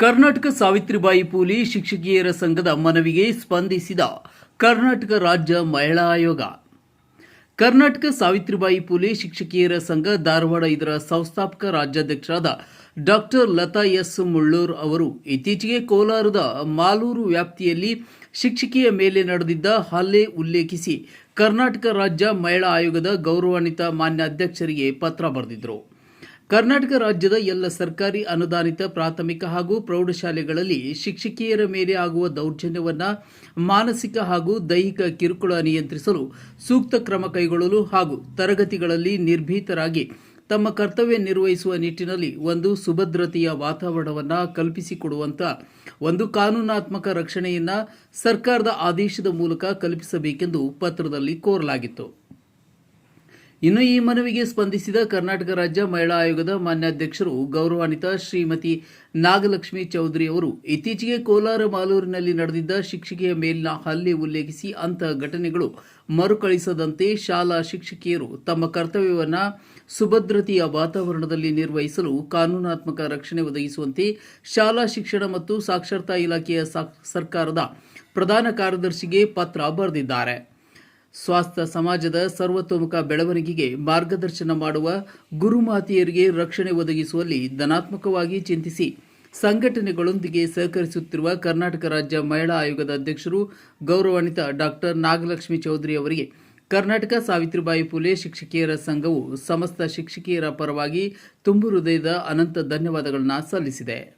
ಕರ್ನಾಟಕ ಸಾವಿತ್ರಿಬಾಯಿ ಪೂಲಿ ಶಿಕ್ಷಕಿಯರ ಸಂಘದ ಮನವಿಗೆ ಸ್ಪಂದಿಸಿದ ಕರ್ನಾಟಕ ರಾಜ್ಯ ಮಹಿಳಾ ಆಯೋಗ. ಕರ್ನಾಟಕ ಸಾವಿತ್ರಿಬಾಯಿ ಪೂಲೆ ಶಿಕ್ಷಕಿಯರ ಸಂಘ ಧಾರವಾಡ ಇದರ ಸಂಸ್ಥಾಪಕ ರಾಜ್ಯಾಧ್ಯಕ್ಷರಾದ ಡಾಕ್ಟರ್ ಲತಾ ಎಸ್ ಮುಳ್ಳೂರ್ ಅವರು ಇತ್ತೀಚೆಗೆ ಕೋಲಾರದ ಮಾಲೂರು ವ್ಯಾಪ್ತಿಯಲ್ಲಿ ಶಿಕ್ಷಕಿಯ ಮೇಲೆ ನಡೆದಿದ್ದ ಹಲ್ಲೆ ಉಲ್ಲೇಖಿಸಿ ಕರ್ನಾಟಕ ರಾಜ್ಯ ಮಹಿಳಾ ಆಯೋಗದ ಗೌರವಾನ್ವಿತ ಮಾನ್ಯ ಅಧ್ಯಕ್ಷರಿಗೆ ಪತ್ರ ಬರೆದಿದ್ದರು ಕರ್ನಾಟಕ ರಾಜ್ಯದ ಎಲ್ಲ ಸರ್ಕಾರಿ ಅನುದಾನಿತ ಪ್ರಾಥಮಿಕ ಹಾಗೂ ಪ್ರೌಢಶಾಲೆಗಳಲ್ಲಿ ಶಿಕ್ಷಕಿಯರ ಮೇಲೆ ಆಗುವ ದೌರ್ಜನ್ಯವನ್ನ ಮಾನಸಿಕ ಹಾಗೂ ದೈಹಿಕ ಕಿರುಕುಳ ನಿಯಂತ್ರಿಸಲು ಸೂಕ್ತ ಕ್ರಮ ಕೈಗೊಳ್ಳಲು ಹಾಗೂ ತರಗತಿಗಳಲ್ಲಿ ನಿರ್ಭೀತರಾಗಿ ತಮ್ಮ ಕರ್ತವ್ಯ ನಿರ್ವಹಿಸುವ ನಿಟ್ಟಿನಲ್ಲಿ ಒಂದು ಸುಭದ್ರತೆಯ ವಾತಾವರಣವನ್ನು ಕಲ್ಪಿಸಿಕೊಡುವಂಥ ಒಂದು ಕಾನೂನಾತ್ಮಕ ರಕ್ಷಣೆಯನ್ನ ಸರ್ಕಾರದ ಆದೇಶದ ಮೂಲಕ ಕಲ್ಪಿಸಬೇಕೆಂದು ಪತ್ರದಲ್ಲಿ ಕೋರಲಾಗಿತ್ತು. ಇನ್ನು ಈ ಮನವಿಗೆ ಸ್ಪಂದಿಸಿದ ಕರ್ನಾಟಕ ರಾಜ್ಯ ಮಹಿಳಾ ಆಯೋಗದ ಮಾನ್ಯಾಧ್ಯಕ್ಷರು ಗೌರವಾನ್ವಿತ ಶ್ರೀಮತಿ ನಾಗಲಕ್ಷ್ಮಿ ಚೌಧರಿ ಅವರು ಇತ್ತೀಚೆಗೆ ಕೋಲಾರ ಮಾಲೂರಿನಲ್ಲಿ ನಡೆದಿದ್ದ ಶಿಕ್ಷಕಿಯ ಮೇಲಿನ ಹಲ್ಲೆ ಉಲ್ಲೇಖಿಸಿ ಅಂತಹ ಘಟನೆಗಳು ಮರುಕಳಿಸದಂತೆ ಶಾಲಾ ಶಿಕ್ಷಕಿಯರು ತಮ್ಮ ಕರ್ತವ್ಯವನ್ನು ಸುಭದ್ರತೆಯ ವಾತಾವರಣದಲ್ಲಿ ನಿರ್ವಹಿಸಲು ಕಾನೂನಾತ್ಮಕ ರಕ್ಷಣೆ ಒದಗಿಸುವಂತೆ ಶಾಲಾ ಶಿಕ್ಷಣ ಮತ್ತು ಸಾಕ್ಷರತಾ ಇಲಾಖೆಯ ಸರ್ಕಾರದ ಪ್ರಧಾನ ಕಾರ್ಯದರ್ಶಿಗೆ ಪತ್ರ ಬರೆದಿದ್ದಾರೆ. ಸ್ವಾಸ್ಥ್ಯ ಸಮಾಜದ ಸರ್ವತೋಮುಖ ಬೆಳವಣಿಗೆಗೆ ಮಾರ್ಗದರ್ಶನ ಮಾಡುವ ಗುರುಮಾತೆಯರಿಗೆ ರಕ್ಷಣೆ ಒದಗಿಸುವಲ್ಲಿ ಧನಾತ್ಮಕವಾಗಿ ಚಿಂತಿಸಿ ಸಂಘಟನೆಗಳೊಂದಿಗೆ ಸಹಕರಿಸುತ್ತಿರುವ ಕರ್ನಾಟಕ ರಾಜ್ಯ ಮಹಿಳಾ ಆಯೋಗದ ಅಧ್ಯಕ್ಷರು ಗೌರವಾನ್ವಿತ ಡಾಕ್ಟರ್ ನಾಗಲಕ್ಷ್ಮಿ ಚೌಧರಿ ಅವರಿಗೆ ಕರ್ನಾಟಕ ಸಾವಿತ್ರಿಬಾಯಿ ಫುಲೆ ಶಿಕ್ಷಕಿಯರ ಸಂಘವು ಸಮಸ್ತ ಶಿಕ್ಷಕಿಯರ ಪರವಾಗಿ ತುಂಬು ಹೃದಯದ ಅನಂತ ಧನ್ಯವಾದಗಳನ್ನು ಸಲ್ಲಿಸಿದೆ.